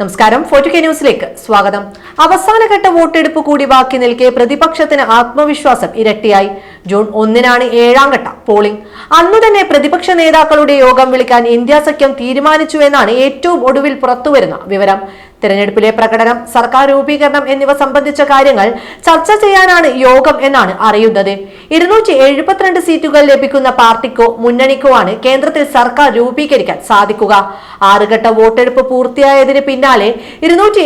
നമസ്കാരം. Forty K ന്യൂസിലേക്ക് സ്വാഗതം. അവസാനഘട്ട വോട്ടെടുപ്പ് കൂടി ബാക്കി നിൽക്കെ പ്രതിപക്ഷത്തിന് ആത്മവിശ്വാസം ഇരട്ടിയായി. ജൂൺ ഒന്നിനാണ് ഏഴാം ഘട്ട പോളിംഗ്. അന്നു തന്നെ പ്രതിപക്ഷ നേതാക്കളുടെ യോഗം വിളിക്കാൻ ഇന്ത്യ സഖ്യം തീരുമാനിച്ചു എന്നാണ് ഏറ്റവും ഒടുവിൽ പുറത്തുവരുന്ന വിവരം. തെരഞ്ഞെടുപ്പിലെ പ്രകടനം സർക്കാർ രൂപീകരണം എന്നിവ സംബന്ധിച്ച കാര്യങ്ങൾ ചർച്ച ചെയ്യാനാണ് യോഗം എന്നാണ് അറിയുന്നത്. ഇരുന്നൂറ്റി എഴുപത്തിരണ്ട് സീറ്റുകൾ ലഭിക്കുന്ന പാർട്ടിക്കോ മുന്നണിക്കോ ആണ് കേന്ദ്രത്തിൽ സർക്കാർ രൂപീകരിക്കാൻ സാധിക്കുക. ആറുഘട്ട വോട്ടെടുപ്പ് പൂർത്തിയായതിന് പിന്നാലെ ഇരുന്നൂറ്റി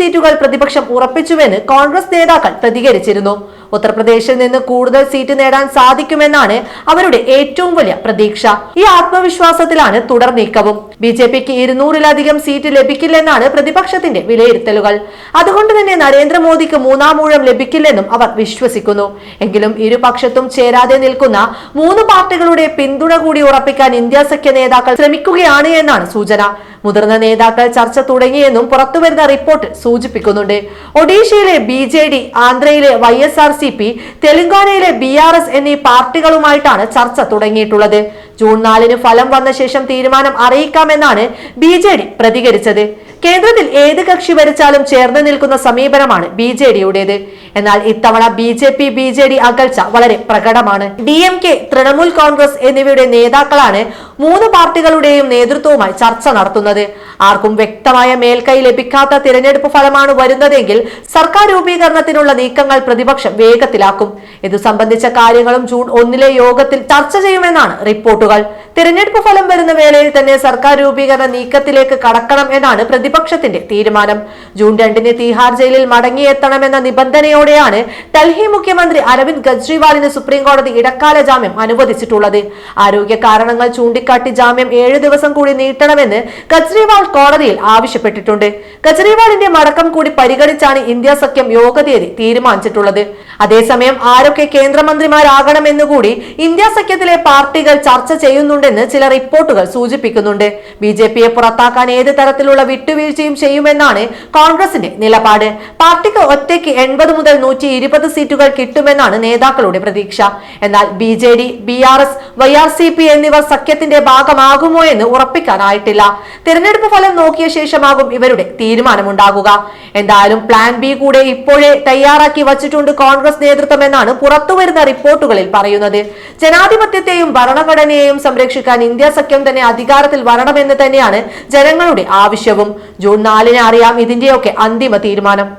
സീറ്റുകൾ പ്രതിപക്ഷം ഉറപ്പിച്ചുവെന്ന് കോൺഗ്രസ് നേതാക്കൾ പ്രതികരിച്ചിരുന്നു. ഉത്തർപ്രദേശിൽ നിന്ന് കൂടുതൽ സീറ്റ് നേടാൻ സാധിക്കുമെന്നാണ് അവരുടെ ഏറ്റവും വലിയ പ്രതീക്ഷ. ഈ ആത്മവിശ്വാസത്തിലാണ് തുടർ നീക്കവും. ബി ജെ പിക്ക് ഇരുന്നൂറിലധികം സീറ്റ് ലഭിക്കില്ലെന്നാണ് പ്രതിപക്ഷത്തിന്റെ വിലയിരുത്തലുകൾ. അതുകൊണ്ട് തന്നെ നരേന്ദ്രമോദിക്ക് മൂന്നാം ഊഴം ലഭിക്കില്ലെന്നും അവർ വിശ്വസിക്കുന്നു. എങ്കിലും ഇരുപക്ഷത്തും ചേരാതെ നിൽക്കുന്ന മൂന്ന് പാർട്ടികളുടെ പിന്തുണ കൂടി ഉറപ്പിക്കാൻ ഇന്ത്യ സഖ്യ നേതാക്കൾ ശ്രമിക്കുകയാണ് എന്നാണ് സൂചന. മുതിർന്ന നേതാക്കൾ ചർച്ച തുടങ്ങിയെന്നും പുറത്തുവരുന്ന റിപ്പോർട്ട് സൂചിപ്പിക്കുന്നുണ്ട്. ഒഡീഷയിലെ B J D ആന്ധ്രയിലെ Y S R C P തെലങ്കാനയിലെ ബി ആർ എസ് എന്നീ പാർട്ടികളുമായിട്ടാണ് ചർച്ച തുടങ്ങിയിട്ടുള്ളത്. ജൂൺ നാലിന് ഫലം വന്ന ശേഷം തീരുമാനം അറിയിക്കാമെന്നാണ് ബി ജെ ഡി പ്രതികരിച്ചത്. കേന്ദ്രത്തിൽ ഏത് കക്ഷി ഭരിച്ചാലും ചേർന്ന് നിൽക്കുന്ന സമീപനമാണ് ബി ജെ ഡിയുടേത്. എന്നാൽ ഇത്തവണ B J P B J D അകൽച്ച വളരെ പ്രകടമാണ്. D M K Trinamool Congress എന്നിവയുടെ നേതാക്കളാണ് മൂന്ന് പാർട്ടികളുടെയും നേതൃത്വവുമായി ചർച്ച നടത്തുന്നത്. ആർക്കും വ്യക്തമായ മേൽക്കൈ ലഭിക്കാത്ത തിരഞ്ഞെടുപ്പ് ഫലമാണ് വരുന്നതെങ്കിൽ സർക്കാർ രൂപീകരണത്തിനുള്ള നീക്കങ്ങൾ പ്രതിപക്ഷം വേഗത്തിലാക്കും. ഇത് സംബന്ധിച്ച കാര്യങ്ങളും ജൂൺ ഒന്നിലെ യോഗത്തിൽ ചർച്ച ചെയ്യുമെന്നാണ് റിപ്പോർട്ടുകൾ തിരഞ്ഞെടുപ്പ് ഫലം വരുന്ന വേളയിൽ തന്നെ സർക്കാർ രൂപീകരണ നീക്കത്തിലേക്ക് കടക്കണം എന്നാണ് പ്രതിപക്ഷത്തിന്റെ തീരുമാനം. ജൂൺ രണ്ടിന് തീഹാർ ജയിലിൽ മടങ്ങിയെത്തണമെന്ന നിബന്ധനയോടെയാണ് ഡൽഹി മുഖ്യമന്ത്രി അരവിന്ദ് കെജ്രിവാളിന് സുപ്രീംകോടതി ഇടക്കാല ജാമ്യം അനുവദിച്ചിട്ടുള്ളത്. ആരോഗ്യ കാരണങ്ങൾ ചൂണ്ടിക്കാട്ടി ജാമ്യം ഏഴ് ദിവസം കൂടി നീട്ടണമെന്ന് കെജ്രിവാൾ കോടതിയിൽ ആവശ്യപ്പെട്ടിട്ടുണ്ട്. കെജ്രിവാളിന്റെ മടക്കം കൂടി പരിഗണിച്ചാണ് ഇന്ത്യ സഖ്യം യോഗ തീയതി തീരുമാനിച്ചിട്ടുള്ളത്. അതേസമയം ആരൊക്കെ കേന്ദ്രമന്ത്രിമാരാകണമെന്നുകൂടി ഇന്ത്യ സഖ്യത്തിലെ പാർട്ടികൾ ചർച്ച ചെയ്യുന്നുണ്ടെന്ന് ചില റിപ്പോർട്ടുകൾ സൂചിപ്പിക്കുന്നുണ്ട്. ബി ജെ പിയെ പുറത്താക്കാൻ ഏത് തരത്തിലുള്ള വിട്ടുവീഴ്ചയും ചെയ്യുമെന്നാണ് കോൺഗ്രസിന്റെ നിലപാട്. പാർട്ടിക്ക് ഒറ്റയ്ക്ക് എൺപത് മുതൽ നൂറ്റി ഇരുപത് സീറ്റുകൾ കിട്ടുമെന്നാണ് നേതാക്കളുടെ പ്രതീക്ഷ. എന്നാൽ B J D B R S Y S R C എന്നിവർ സഖ്യത്തിന്റെ ഭാഗമാകുമോ എന്ന് ഉറപ്പിക്കാനായിട്ടില്ല. തിരഞ്ഞെടുപ്പ് ഫലം നോക്കിയ ശേഷമാകും ഇവരുടെ തീരുമാനമുണ്ടാകുക. എന്തായാലും പ്ലാൻ ബി കൂടെ ഇപ്പോഴേ തയ്യാറാക്കി വച്ചിട്ടുണ്ട് കോൺഗ്രസ് നേതൃത്വം എന്നാണ് പുറത്തുവരുന്ന റിപ്പോർട്ടുകളിൽ പറയുന്നത്. ജനാധിപത്യത്തെയും ഭരണഘടനയെയും സംരക്ഷിക്കാൻ ഇന്ത്യ സഖ്യം തന്നെ അധികാരത്തിൽ വരണമെന്ന് തന്നെയാണ് ജനങ്ങളുടെ ആവശ്യവും. ജൂൺ നാലിന് അറിയാം ഇതിന്റെയൊക്കെ അന്തിമ തീരുമാനം.